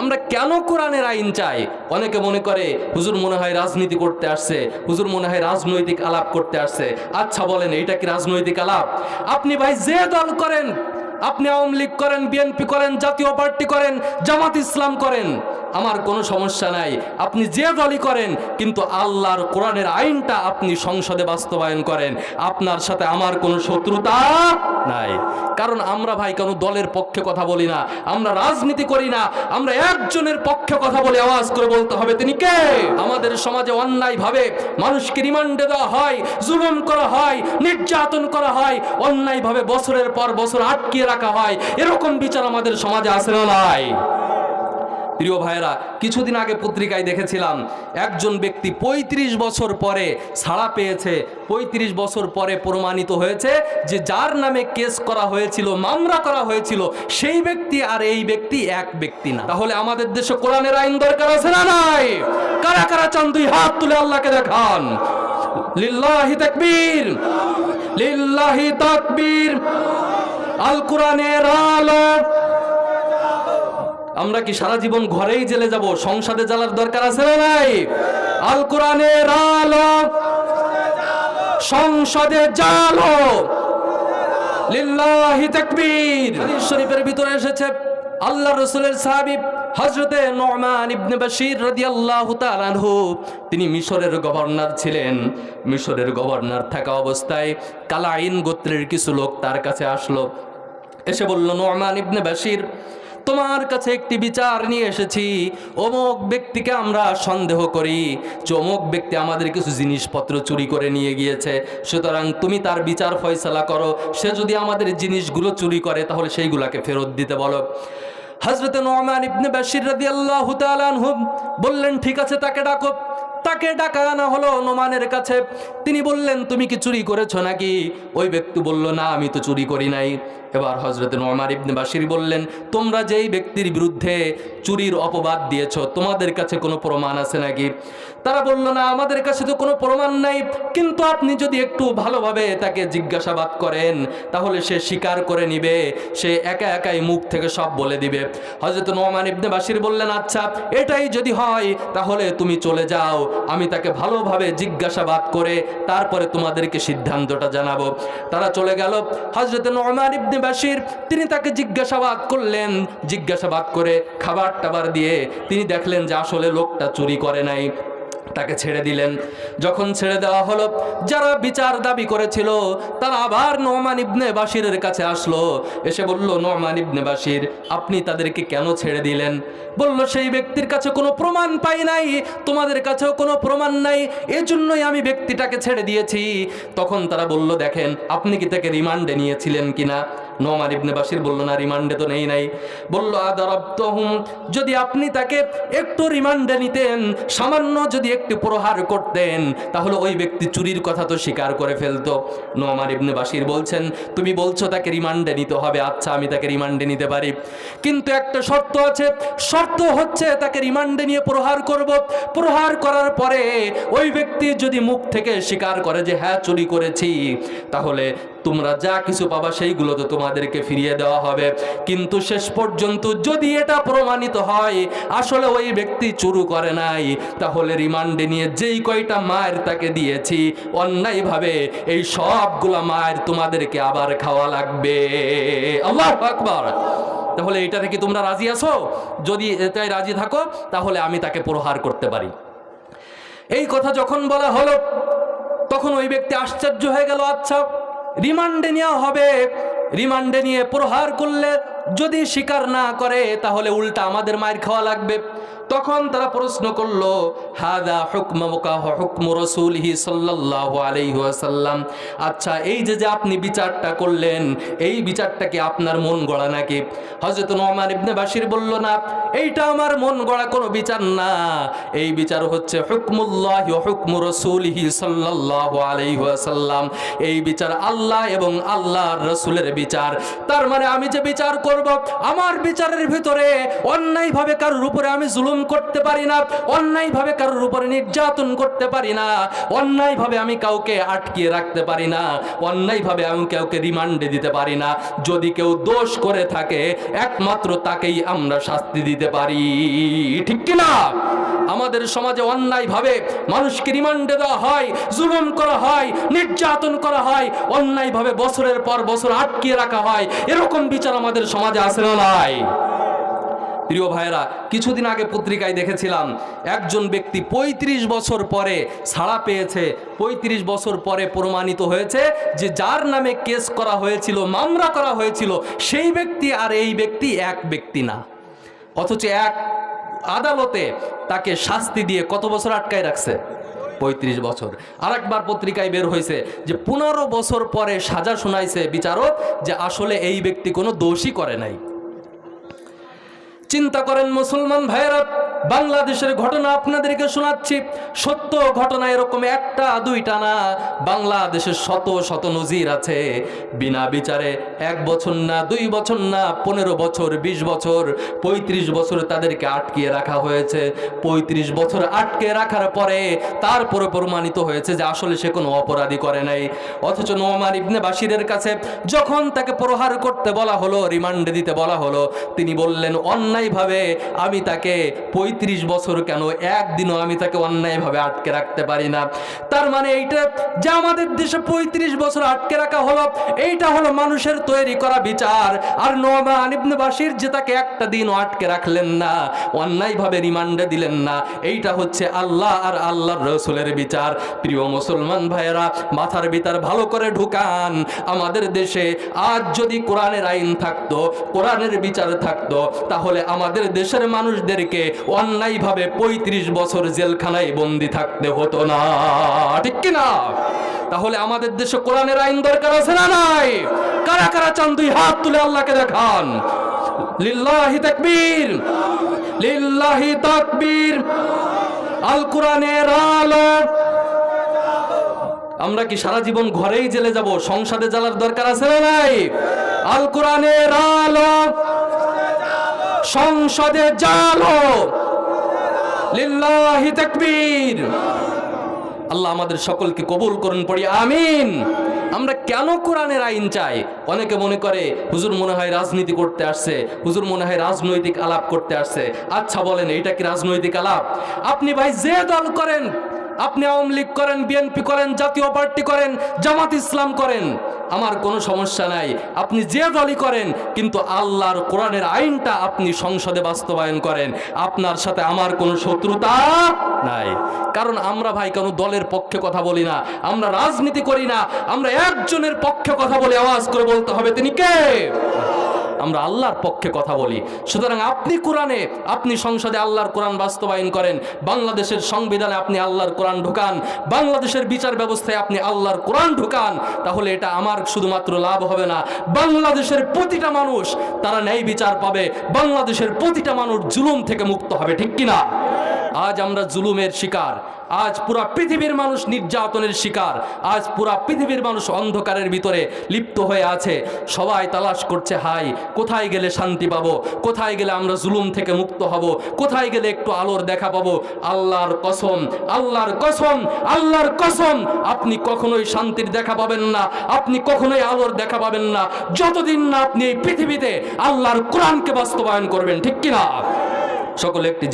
আমরা কেন কোরআনের আইন চাই? অনেকে মনে করে, হুজুর মনে হয় রাজনীতি করতে আসছে, হুজুর মনে হয় রাজনৈতিক আলাপ করতে আসছে। আচ্ছা বলেন এটা কি রাজনৈতিক আলাপ? আপনি ভাই যে দল করেন, আপনি আওয়ামী লীগ করেন, বিএনপি করেন, জাতীয় পার্টি করেন, জামাত ইসলাম করেন আমার কোনো সমস্যা নাই। আপনি যে দলই করেন, কিন্তু আল্লাহর কোরআনের আইনটা আপনি সংসদে বাস্তবায়ন করেন। আপনার সাথে আমার কোনো শত্রুতা নাই। কারণ আমরা ভাই কোনো দলের পক্ষে কথা বলি না, আমরা রাজনীতি করি না, আমরা একজনের পক্ষে কথা বলে আওয়াজ করে বলতে হবে। তিনি কে? আমাদের সমাজে অন্যায়ভাবে মানুষকে রিমান্ডে দেওয়া হয়, জুলুম করা হয়, নির্যাতন করা হয়, অন্যায়ভাবে বছরের পর বছর আটকিয়ে রাখা হয়। এরকম বিচার আমাদের সমাজে আসে না নাই। প্রিয় ভাইরা কিছুদিন আগে পত্রিকায় দেখেছিলাম, একজন ব্যক্তি ৩৫ বছর পরে ছাড়া পেয়েছে। ৩৫ বছর পরে প্রমাণিত হয়েছে যে যার নামে কেস করা হয়েছিল, মামলা করা হয়েছিল, সেই ব্যক্তি আর এই ব্যক্তি এক ব্যক্তি না। তাহলে আমাদের দেশে কোরআনের আইন দরকার আছে না নাই? কারা কারা চান দুই হাত তুলে আল্লাহকে দেখান? লিল্লাহি তাকবীর লিল্লাহি তাকবীর। আল কোরআনের আলো আমরা কি সারা জীবন ঘরেই জেলে যাব? সংসদে জ্বালার দরকার আছে না নাই? আল কোরআনের আলো সংসদে জালো লিল্লাহি তাকবীর। হাদিস শরীফের ভিতরে এসেছে আল্লাহ রসুলের সাহাবী হযরতে নোমান ইবনে বাশির রাদিয়াল্লাহু তাআলা আনহু। তিনি মিশরের গভর্নর ছিলেন। মিশরের গভর্নর থাকা অবস্থায় কালাইন গোত্রের কিছু লোক তার কাছে আসলো। এসে বলল, নোমান ইবনে বাশির তোমার কাছে একটি বিচার নিয়ে এসেছি। অমুক ব্যক্তিকে আমরা সন্দেহ করি। যে অমুক ব্যক্তি আমাদের কিছু জিনিসপত্র চুরি করে নিয়ে গিয়েছে। সুতরাং তুমি তার বিচার ফয়সালা করো। সে যদি আমাদের জিনিসগুলো চুরি করে, তাহলে সেইগুলোকে ফেরত দিতে বলো। হজরত নোমান ইবনে বাশির রাদিয়াল্লাহু তাআলা আনহু বললেন, ঠিক আছে, তাকে ডাকো। তাকে ডাকা আনা হলো নোমানের কাছে। তিনি বললেন, তুমি কি চুরি করেছ নাকি? ওই ব্যক্তি বলল, না, আমি তো চুরি করি নাই। এবার হজরত নোমার ইবনে বাশির বললেন, তোমরা যেই ব্যক্তির বিরুদ্ধে চুরির অপবাদ দিয়েছ, তোমাদের কাছে কোনো প্রমাণ আছে নাকি? তারা বলল, না, আমাদের কাছে তো কোনো প্রমাণ নাই। কিন্তু আপনি যদি একটু ভালোভাবে তাকে জিজ্ঞাসাবাদ করেন, তাহলে সে স্বীকার করে নিবে। সে একা একাই মুখ থেকে সব বলে দিবে। হজরত নোমান ইবনে বাশির বললেন আচ্ছা এটাই যদি হয়, তাহলে তুমি চলে যাও। আমি তাকে ভালোভাবে জিজ্ঞাসাবাদ করে তারপরে তোমাদেরকে সিদ্ধান্তটা জানাব। তারা চলে গেল। হজরত নোমান ইবনে বাসির তিনি তাকে জিজ্ঞাসাবাদ করলেন। জিজ্ঞাসাবাদ করে খাবার টাবার দিয়ে তিনি দেখলেন যে আসলে লোকটা চুরি করে নাই। তাকে ছেড়ে দিলেন। যখন ছেড়ে দেওয়া হলো, যারা বিচার দাবি করেছিল, তারা আবার নোমান ইবনে বাসিরের কাছে আসলো। এসে বলল, নোমান ইবনে বাশির, আপনি তাদেরকে কেন ছেড়ে দিলেন? বলল, সেই ব্যক্তির কাছে কোনো প্রমাণ পাই নাই, তোমাদের কাছেও কোনো প্রমাণ নাই, এজন্যই আমি ব্যক্তিটাকে ছেড়ে দিয়েছি। তখন তারা বলল, দেখেন, আপনি কি তাকে রিমান্ডে নিয়েছিলেন কিনা? নোমান ইবনে বাশির বলল, না, রিমান্ডে তো নেই নাই। বলল, আদারব্তহুম, যদি আপনি তাকে একটু রিমান্ডে নিতেন, সামান্য যদি একটু প্রহার করতেন, তাহলে ওই ব্যক্তি চুরির কথা তো স্বীকার করে ফেলতো। নোমান ইবনে বাশির বলছেন, তুমি বলছো তাকে রিমান্ডে নিতে হবে আচ্ছা আমি তাকে রিমান্ডে নিতে পারি। কিন্তু একটা শর্ত আছে, শর্ত হচ্ছে তাকে রিমান্ডে নিয়ে প্রহার করব। প্রহার করার পরে ওই ব্যক্তি যদি মুখ থেকে স্বীকার করে যে হ্যাঁ চুরি করেছি, তাহলে তোমরা যা কিছু পাবা সেইগুলো তো তোমাদেরকে ফিরিয়ে দেওয়া হবে। কিন্তু শেষ পর্যন্ত যদি এটা প্রমাণিত হয়, আসলে ওই ব্যক্তি চুরু করে নাই, তাহলে রিমান্ডে নিয়ে যেই কয়টা মায়ের তাকে দিয়েছি, অন্যায়ভাবে এই সবগুলা মায়ের তোমাদেরকে আবার খাওয়া লাগবে। আল্লাহ আকবার! তাহলে এটা থেকে তোমরা রাজি আছো? যদি এটাই রাজি থাকো, তাহলে আমি তাকে প্রহার করতে পারি। এই কথা যখন বলা হলো, তখন ওই ব্যক্তি আশ্চর্য হয়ে গেল আচ্ছা রিমান্ডে নেওয়া হবে। রিমান্ডে নিয়ে প্রহার করলে যদি স্বীকার না করে, তাহলে উল্টা আমাদের মায়ের খাওয়া লাগবে। তখন তারা প্রশ্ন করল, হাদা হুকমা হুকম রসুলহি সাল্লাল্লাহু আলাইহি ওয়াসাল্লাম। আচ্ছা এই যে যে আপনি বিচারটা করলেন, এই বিচারটা কি আপনার মন গড়া নাকি? হযরত নোমান ইবনে বাশির বলল, না, এইটা আমার মন গড়া কোনো বিচার না। এই বিচার হচ্ছে হুকমুল্লাহ হুকম রসুলহি সাল্লাল্লাহু আলাইহি ওয়াসাল্লাম। এই বিচার আল্লাহ এবং আল্লাহর রসুলের বিচার। তার মানে আমি যে বিচার করব, আমার বিচারের ভিতরে অন্যায়ভাবে কারোর উপরে আমি জুলুম করতে পারি না, অন্যায়ভাবে কারোর উপরে নির্যাতন করতে পারি না, অন্যায়ভাবে আমি কাউকে আটকিয়ে রাখতে পারি না, অন্যায়ভাবে আমি কাউকে রিমান্ডে দিতে পারি না। যদি কেউ দোষ করে থাকে, একমাত্র তাকেই আমরা শাস্তি দিতে পারি। ঠিক কি না? আমাদের সমাজে অন্যায়ভাবে মানুষকে রিমান্ডে দেওয়া হয়, জুলুম করা হয়, নির্যাতন করা হয়, অন্যায়ভাবে বছরের পর বছর আটকিয়ে রাখা হয়। এরকম বিচার আমাদের সমাজে আসে না নাই। প্রিয় ভাইরা কিছুদিন আগে পত্রিকায় দেখেছিলাম, একজন ব্যক্তি ৩৫ বছর পরে ছাড়া পেয়েছে। ৩৫ বছর পরে প্রমাণিত হয়েছে যে যার নামে কেস করা হয়েছিল, মামলা করা হয়েছিল, সেই ব্যক্তি আর এই ব্যক্তি এক ব্যক্তি না। অথচ এক আদালতে তাকে শাস্তি দিয়ে কত বছর আটকায় রাখছে? পঁয়ত্রিশ বছর। আরেকবার পত্রিকায় বের হয়েছে যে পনেরো বছর পরে সাজা শোনাইছে বিচারক যে আসলে এই ব্যক্তি কোনো দোষই করে নাই। চিন্তা করেন মুসলমান ভাইয়েরা বাংলাদেশের ঘটনা আপনাদেরকে শোনাচ্ছি। সত্য ঘটনা এরকম একটা, দুইটা না। বাংলাদেশের শত শত নজির আছে। বিনা বিচারে এক বছর না, দুই বছর না, পনেরো বছর, বিশ বছর, পঁয়ত্রিশ বছর তাদেরকে আটকিয়ে রাখা হয়েছে। পঁয়ত্রিশ বছর আটকে রাখার পরে তারপরে প্রমাণিত হয়েছে যে আসলে সে কোনো অপরাধী করে নাই। অথচ নোমান ইবনে বাসিরের কাছে যখন তাকে প্রহার করতে বলা হলো, রিমান্ডে দিতে বলা হলো, তিনি বললেন, অন্যায়ভাবে আমি তাকে পঁয়ত্রিশ বছর কেন? একদিনও আমি তাকে অন্যায়ভাবে আটকে রাখতে পারি না। তার মানে এইটা যে আমাদের দেশে পঁয়ত্রিশ বছর আটকে রাখা হলো, এইটা হলো মানুষের তৈরি করা বিচার। আর নোমান ইবনে বাসির যে তাকে একটা দিনও আটকে রাখলেন না, অন্যায়ভাবে রিমান্ডে দিলেন না, এইটা হচ্ছে আল্লাহ আর আল্লাহর রসুলের বিচার। প্রিয় মুসলমান ভাইয়েরা, মাথার ভিতর ভালো করে ঢুকান। আমাদের দেশে আজ যদি কোরআনের আইন থাকতো, কোরআনের বিচার থাকতো, তাহলে আমাদের দেশের মানুষদেরকে অন্যায়ভাবে পঁয়ত্রিশ বছর জেলখানায় বন্দি থাকতে হতো না। ঠিক কি না তাহলে আমাদের দেশে কোরআনের আইন দরকার আছে না নাই? কারা কারা চান দুই হাত তুলে আল্লাহকে দেখান? লিল্লাহি তাকবীর। লিল্লাহি তাকবীর। আল কোরআনের আলো। আমরা কি সারা জীবন ঘরেই জেলে যাব? সংসদে জ্বালার দরকার আছে না নাই? আল কোরআনের আলো। সংসদে জালো লিল্লাহি তাকবীর। আল্লাহ আমাদের সকলকে কবুল করুন, পড়ি, আমিন। আমরা কেন কোরআনের আইন চাই? অনেকে মনে করে, হুজুর মনে হয় রাজনীতি করতে আসছে, হুজুর মনে হয় রাজনৈতিক আলাপ করতে আসছে। আচ্ছা বলেন এটা কি রাজনৈতিক আলাপ? আপনি ভাই যে দল করেন আপনি আওয়ামী লীগ করেন, বিএনপি করেন, জাতীয় পার্টি করেন, জামাত ইসলাম করেন, আমার কোনো সমস্যা নাই। আপনি যে দলই করেন, কিন্তু আল্লাহর কোরআনের আইনটা আপনি সংসদে বাস্তবায়ন করেন। আপনার সাথে আমার কোনো শত্রুতা নাই। কারণ আমরা ভাই কোনো দলের পক্ষে কথা বলি না, আমরা রাজনীতি করি না, আমরা একজনের পক্ষে কথা বলে আওয়াজ করে বলতে হবে, তিনি কে? আমরা আল্লাহর পক্ষে কথা বলি। সুতরাং আপনি কোরআনে, আপনি সংসদে আল্লাহর কোরআন বাস্তবায়ন করেন, বাংলাদেশের সংবিধানে আপনি আল্লাহর কোরআন ঢুকান, বাংলাদেশের বিচার ব্যবস্থায় আপনি আল্লাহর কোরআন ঢুকান, তাহলে এটা আমার শুধুমাত্র লাভ হবে না। বাংলাদেশের প্রতিটা মানুষ তারা ন্যায় বিচার পাবে, বাংলাদেশের প্রতিটা মানুষ জুলুম থেকে মুক্ত হবে, ঠিক কিনা? আজ আমরা জুলুমের শিকার। আজ পুরা পৃথিবীর মানুষ নির্যাতনের শিকার। আজ পুরা পৃথিবীর মানুষ অন্ধকারের ভিতরে লিপ্ত হয়ে আছে। সবাই তালাশ করছে, হাই, কোথায় গেলে শান্তি পাবো? কোথায় গেলে আমরা জুলুম থেকে মুক্ত হব? কোথায় গেলে একটু আলোর দেখা পাবো? আল্লাহর কসম আল্লাহর কসম আল্লাহর কসম। আপনি কখনোই শান্তির দেখা পাবেন না। আপনি কখনোই আলোর দেখা পাবেন না। যতদিন না আপনি এই পৃথিবীতে আল্লাহর কোরআনকে বাস্তবায়ন করবেন, ঠিক কিনা? সকলে একটি